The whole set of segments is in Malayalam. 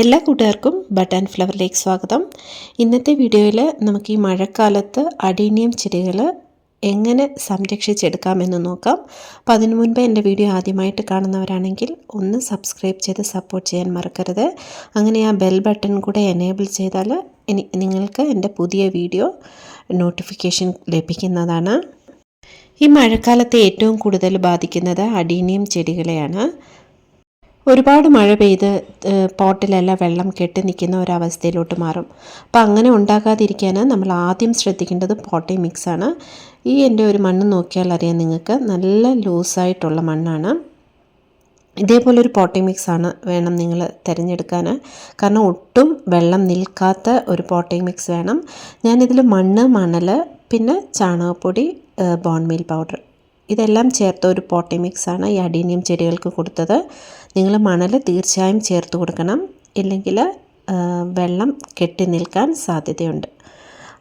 എല്ലാ കൂട്ടുകാർക്കും ബട്ടൺ ഫ്ലവറിലേക്ക് സ്വാഗതം. ഇന്നത്തെ വീഡിയോയിൽ നമുക്ക് ഈ മഴക്കാലത്ത് അടീനിയം ചെടികൾ എങ്ങനെ സംരക്ഷിച്ചെടുക്കാമെന്ന് നോക്കാം. അപ്പം അതിനു മുൻപ് എന്റെ വീഡിയോ ആദ്യമായിട്ട് കാണുന്നവരാണെങ്കിൽ ഒന്ന് സബ്സ്ക്രൈബ് ചെയ്ത് സപ്പോർട്ട് ചെയ്യാൻ മറക്കരുത്. അങ്ങനെ ആ ബെൽ ബട്ടൺ കൂടെ എനേബിൾ ചെയ്താൽ നിങ്ങൾക്ക് എന്റെ പുതിയ വീഡിയോ നോട്ടിഫിക്കേഷൻ ലഭിക്കുന്നതാണ്. ഈ മഴക്കാലത്തെ ഏറ്റവും കൂടുതൽ ബാധിക്കുന്നത് അടീനിയം ചെടികളെയാണ്. ഒരുപാട് മഴ പെയ്ത് പോട്ടിലെല്ലാം വെള്ളം കെട്ടി നിൽക്കുന്ന ഒരവസ്ഥയിലോട്ട് മാറും. അപ്പം അങ്ങനെ ഉണ്ടാകാതിരിക്കാൻ നമ്മൾ ആദ്യം ശ്രദ്ധിക്കേണ്ടത് പോട്ടി മിക്സാണ്. ഈ എന്റെ ഒരു മണ്ണ് നോക്കിയാൽ അറിയാം നിങ്ങൾക്ക് നല്ല ലൂസായിട്ടുള്ള മണ്ണാണ്. ഇതേപോലെ ഒരു പോട്ടി മിക്സ് ആണ് വേണം നിങ്ങൾ തിരഞ്ഞെടുക്കാൻ. കാരണം ഒട്ടും വെള്ളം നിൽക്കാത്ത ഒരു പോട്ടി മിക്സ് വേണം. ഞാനിതിൽ മണ്ണ് മണൽ പിന്നെ ചാണകപ്പൊടി ബോൺമീൽ പൗഡർ ഇതെല്ലാം ചേർത്ത ഒരു പോട്ടി മിക്സാണ് ഈ അഡീനിയം ചെടികൾക്ക് കൊടുത്തത്. നിങ്ങൾ മണൽ തീർച്ചയായും ചേർത്ത് കൊടുക്കണം. ഇല്ലെങ്കിൽ വെള്ളം കെട്ടി നിൽക്കാൻ സാധ്യതയുണ്ട്.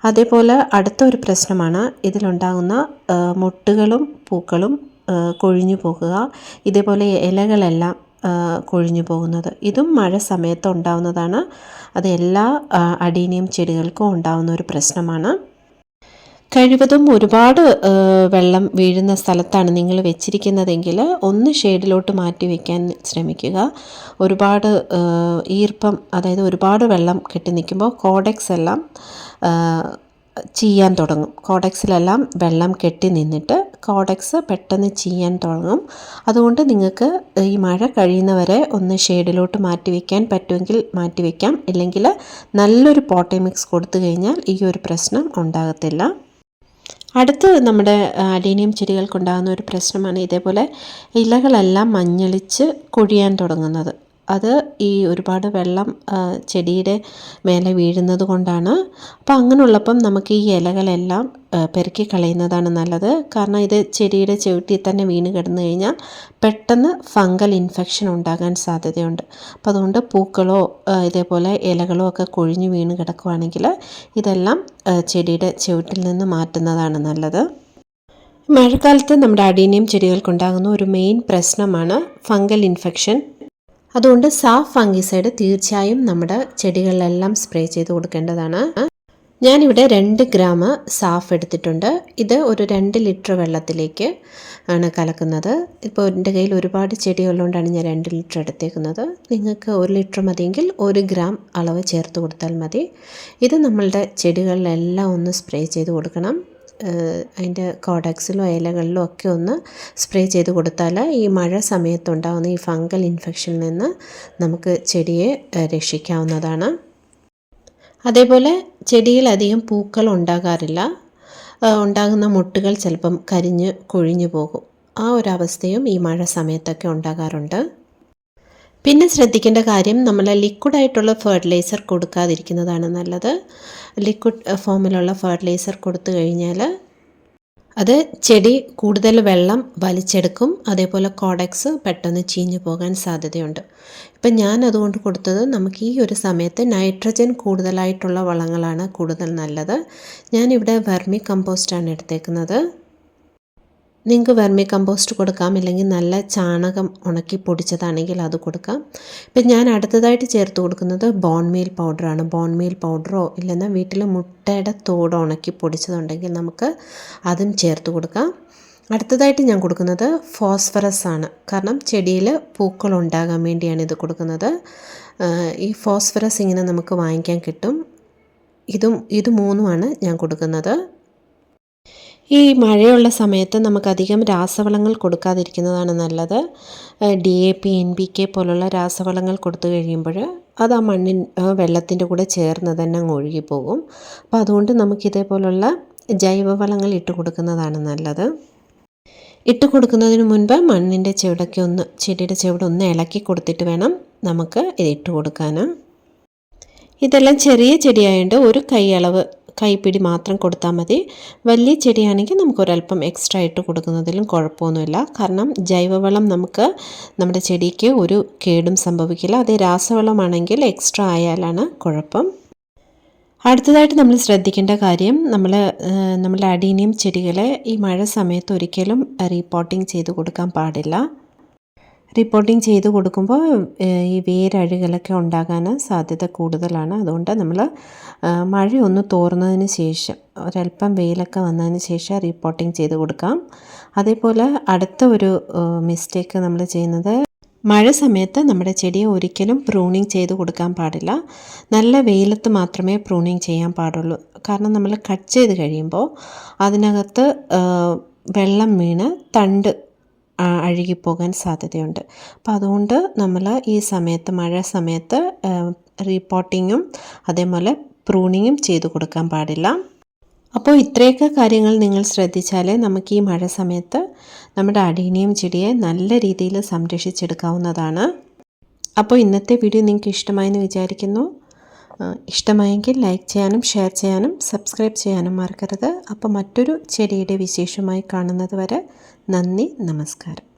അതേപോലെ അടുത്ത ഒരു പ്രശ്നമാണ് ഇതിലുണ്ടാകുന്ന മുട്ടുകളും പൂക്കളും കൊഴിഞ്ഞു പോകുക. ഇതേപോലെ ഇലകളെല്ലാം കൊഴിഞ്ഞു പോകുന്നത്. ഇതും മഴ സമയത്ത് ഉണ്ടാവുന്നതാണ്. അത് എല്ലാ അടീനിയം ചെടികൾക്കും ഉണ്ടാകുന്ന ഒരു പ്രശ്നമാണ്. കഴിവതും ഒരുപാട് വെള്ളം വീഴുന്ന സ്ഥലത്താണ് നിങ്ങൾ വെച്ചിരിക്കുന്നതെങ്കിൽ ഒന്ന് ഷെയ്ഡിലോട്ട് മാറ്റി വയ്ക്കാൻ ശ്രമിക്കുക. ഒരുപാട് ഈർപ്പം അതായത് ഒരുപാട് വെള്ളം കെട്ടി നിൽക്കുമ്പോൾ കോഡെക്സ് എല്ലാം ചീയാൻ തുടങ്ങും. കോഡെക്സിലെല്ലാം വെള്ളം കെട്ടി നിന്നിട്ട് കോഡെക്സ് പെട്ടെന്ന് ചീയാൻ തുടങ്ങും. അതുകൊണ്ട് നിങ്ങൾക്ക് ഈ മഴ കഴിയുന്നവരെ ഒന്ന് ഷെയ്ഡിലോട്ട് മാറ്റി വയ്ക്കാൻ പറ്റുമെങ്കിൽ മാറ്റി വയ്ക്കാം ഇല്ലെങ്കിൽ നല്ലൊരു പോട്ടി മിക്സ് കൊടുത്തു കഴിഞ്ഞാൽ ഈ ഒരു പ്രശ്നം ഉണ്ടാകത്തില്ല. അടുത്ത് നമ്മുടെ അഡീനിയം ചെടികൾക്കുണ്ടാകുന്ന ഒരു പ്രശ്നമാണ് ഇതേപോലെ ഇലകളെല്ലാം മഞ്ഞളിച്ച് കൊഴിയാൻ തുടങ്ങുന്നത്. അത് ഈ ഒരുപാട് വെള്ളം ചെടിയുടെ മേലെ വീഴുന്നത് കൊണ്ടാണ്. അപ്പോൾ അങ്ങനെയുള്ളപ്പം നമുക്ക് ഈ ഇലകളെല്ലാം പെറുക്കി കളയുന്നതാണ് നല്ലത്. കാരണം ഇത് ചെടിയുടെ ചുവട്ടിൽ തന്നെ വീണ് കിടന്നു കഴിഞ്ഞാൽ പെട്ടെന്ന് ഫംഗൽ ഇൻഫെക്ഷൻ ഉണ്ടാകാൻ സാധ്യതയുണ്ട്. അപ്പോൾ അതുകൊണ്ട് പൂക്കളോ ഇതേപോലെ ഇലകളോ ഒക്കെ കൊഴിഞ്ഞു വീണ് കിടക്കുവാണെങ്കിൽ ഇതെല്ലാം ചെടിയുടെ ചുവട്ടിൽ നിന്ന് മാറ്റുന്നതാണ് നല്ലത്. മഴക്കാലത്ത് നമ്മുടെ അടീനിയം ചെടികൾക്കുണ്ടാകുന്ന ഒരു മെയിൻ പ്രശ്നമാണ് ഫംഗൽ ഇൻഫെക്ഷൻ. അതുകൊണ്ട് സാഫ് ഫംഗിസൈഡ് തീർച്ചയായും നമ്മുടെ ചെടികളിലെല്ലാം സ്പ്രേ ചെയ്ത് കൊടുക്കേണ്ടതാണ്. ഞാനിവിടെ രണ്ട് ഗ്രാം സാഫ് എടുത്തിട്ടുണ്ട്. ഇത് ഒരു രണ്ട് ലിറ്റർ വെള്ളത്തിലേക്ക് ആണ് കലക്കുന്നത്. ഇപ്പോൾ എന്റെ കയ്യിൽ ഒരുപാട് ചെടികളുകൊണ്ടാണ് ഞാൻ രണ്ട് ലിറ്റർ എടുത്തേക്കുന്നത്. നിങ്ങൾക്ക് ഒരു ലിറ്റർ മതിയെങ്കിൽ ഒരു ഗ്രാം അളവ് ചേർത്ത് കൊടുത്താൽ മതി. ഇത് നമ്മളുടെ ചെടികളിലെല്ലാം ഒന്ന് സ്പ്രേ ചെയ്ത് കൊടുക്കണം. അതിന്റെ കോഡക്സിലോ ഇലകളിലോ ഒക്കെ ഒന്ന് സ്പ്രേ ചെയ്ത് കൊടുത്താൽ ഈ മഴ സമയത്തുണ്ടാകുന്ന ഈ ഫംഗൽ ഇൻഫെക്ഷനിൽ നിന്ന് നമുക്ക് ചെടിയെ രക്ഷിക്കാവുന്നതാണ്. അതേപോലെ ചെടിയിൽ അധികം പൂക്കൾ ഉണ്ടാകാറില്ല. ഉണ്ടാകുന്ന മുട്ടുകൾ ചിലപ്പം കരിഞ്ഞ് കൊഴിഞ്ഞു പോകും. ആ ഒരു അവസ്ഥയും ഈ മഴ സമയത്തൊക്കെ ഉണ്ടാകാറുണ്ട്. പിന്നെ ശ്രദ്ധിക്കേണ്ട കാര്യം നമ്മൾ ലിക്വിഡ് ആയിട്ടുള്ള ഫെർട്ടിലൈസർ കൊടുക്കാതിരിക്കുന്നതാണ് നല്ലത്. ലിക്വിഡ് ഫോമിലുള്ള ഫെർട്ടിലൈസർ കൊടുത്തു കഴിഞ്ഞാൽ അത് ചെടി കൂടുതൽ വെള്ളം വലിച്ചെടുക്കും. അതേപോലെ കോഡക്സ് പെട്ടെന്ന് ചീഞ്ഞു പോകാൻ സാധ്യതയുണ്ട്. ഇപ്പം ഞാൻ അതുകൊണ്ട് കൊടുത്തത് നമുക്ക് ഈ ഒരു സമയത്ത് നൈട്രജൻ കൂടുതലായിട്ടുള്ള വളങ്ങളാണ് കൂടുതൽ നല്ലത്. ഞാനിവിടെ വെർമി കമ്പോസ്റ്റാണ് എടുത്തേക്കുന്നത്. നിങ്ങൾക്ക് വെർമി കമ്പോസ്റ്റ് കൊടുക്കാം ഇല്ലെങ്കിൽ നല്ല ചാണകം ഉണക്കി പൊടിച്ചതാണെങ്കിൽ അത് കൊടുക്കാം. ഇപ്പം ഞാൻ അടുത്തതായിട്ട് ചേർത്ത് കൊടുക്കുന്നത് ബോൺമീൽ പൗഡറാണ് ബോൺമീൽ പൗഡറോ ഇല്ലെന്നാൽ വീട്ടിൽ മുട്ടയുടെ തോട് ഉണക്കി പൊടിച്ചതുണ്ടെങ്കിൽ നമുക്ക് അതും ചേർത്ത് കൊടുക്കാം. അടുത്തതായിട്ട് ഞാൻ കൊടുക്കുന്നത് ഫോസ്ഫറസ് ആണ്. കാരണം ചെടിയിൽ പൂക്കൾ ഉണ്ടാകാൻ വേണ്ടിയാണ് ഇത് കൊടുക്കുന്നത്. ഈ ഫോസ്ഫറസ് ഇങ്ങനെ നമുക്ക് വാങ്ങിക്കാൻ കിട്ടും. ഇതും ഇത് മൂന്നുമാണ് ഞാൻ കൊടുക്കുന്നത്. ഈ മഴയുള്ള സമയത്ത് നമുക്കധികം രാസവളങ്ങൾ കൊടുക്കാതിരിക്കുന്നതാണ് നല്ലത്. D A P N P K പോലുള്ള രാസവളങ്ങൾ കൊടുത്തു കഴിയുമ്പോൾ അത് ആ മണ്ണിൻ വെള്ളത്തിന്റെ കൂടെ ചേർന്ന് തന്നെ അങ്ങ് ഒഴുകിപ്പോകും. അപ്പോൾ അതുകൊണ്ട് നമുക്കിതേപോലുള്ള ജൈവവളങ്ങൾ ഇട്ട് കൊടുക്കുന്നതാണ് നല്ലത്. ഇട്ട് കൊടുക്കുന്നതിന് മുൻപ് മണ്ണിന്റെ ചുവടൊക്കെ ഒന്ന് ചെടിയുടെ ചുവട് ഒന്ന് ഇളക്കി കൊടുത്തിട്ട് വേണം നമുക്ക് ഇത് ഇട്ട് കൊടുക്കാൻ ഇതെല്ലാം ചെറിയ ചെടിയായതുകൊണ്ട് ഒരു കൈ അളവ് കൈപ്പിടി മാത്രം കൊടുത്താൽ മതി. വലിയ ചെടിയാണെങ്കിൽ നമുക്ക് ഒരല്പം എക്സ്ട്രാ ഇട്ട് കൊടുക്കുന്നതിലും കുഴപ്പമൊന്നുമില്ല. കാരണം ജൈവവളം നമുക്ക് നമ്മുടെ ചെടിക്ക് ഒരു കേടും സംഭവിക്കില്ല. അതേ രാസവളമാണെങ്കിൽ എക്സ്ട്രാ ആയാലാണ് കുഴപ്പം. അടുത്തതായിട്ട് നമ്മൾ ശ്രദ്ധിക്കേണ്ട കാര്യം നമ്മൾ നമ്മുടെ അഡീനിയം ചെടികളെ ഈ മഴ സമയത്ത് ഒരിക്കലും റീപോട്ടിങ് ചെയ്ത് കൊടുക്കാൻ പാടില്ല. റിപ്പോർട്ടിംഗ് ചെയ്ത് കൊടുക്കുമ്പോൾ ഈ വേരഴുകലൊക്കെ ഉണ്ടാകാൻ സാധ്യത കൂടുതലാണ്. അതുകൊണ്ട് നമ്മൾ മഴയൊന്ന് തോർന്നതിന് ശേഷം ഒരല്പം വെയിലൊക്കെ വന്നതിന് ശേഷം റിപ്പോർട്ടിംഗ് ചെയ്ത് കൊടുക്കാം. അതേപോലെ അടുത്ത ഒരു മിസ്റ്റേക്ക് നമ്മൾ ചെയ്യുന്നത് മഴ സമയത്ത് നമ്മുടെ ചെടിയെ ഒരിക്കലും പ്രൂണിങ് ചെയ്ത് കൊടുക്കാൻ പാടില്ല. നല്ല വെയിലത്ത് മാത്രമേ പ്രൂണിങ് ചെയ്യാൻ പാടുള്ളൂ. കാരണം നമ്മൾ കട്ട് ചെയ്ത് കഴിയുമ്പോൾ അതിനകത്ത് വെള്ളം വീണ് തണ്ട് അഴുകിപ്പോകാൻ സാധ്യതയുണ്ട്. അപ്പോൾ അതുകൊണ്ട് നമ്മൾ ഈ സമയത്ത് മഴ സമയത്ത് റീപോട്ടിങ്ങും അതേപോലെ പ്രൂണിങ്ങും ചെയ്തു കൊടുക്കാൻ പാടില്ല. അപ്പോൾ ഇത്രയൊക്കെ കാര്യങ്ങൾ നിങ്ങൾ ശ്രദ്ധിച്ചാലേ നമുക്ക് ഈ മഴ സമയത്ത് നമ്മുടെ അടീനിയം ചെടിയെ നല്ല രീതിയിൽ സംരക്ഷിച്ചെടുക്കാവുന്നതാണ്. അപ്പോൾ ഇന്നത്തെ വീഡിയോ നിങ്ങൾക്ക് ഇഷ്ടമായെന്ന് വിചാരിക്കുന്നു. ഇഷ്ടമായെങ്കിൽ ലൈക്ക് ചെയ്യാനും ഷെയർ ചെയ്യാനും സബ്സ്ക്രൈബ് ചെയ്യാനും മറക്കരുത്. അപ്പോൾ മറ്റൊരു ചെടിയുടെ വിശേഷമായി കാണുന്നത് വരെ നന്ദി നമസ്കാരം.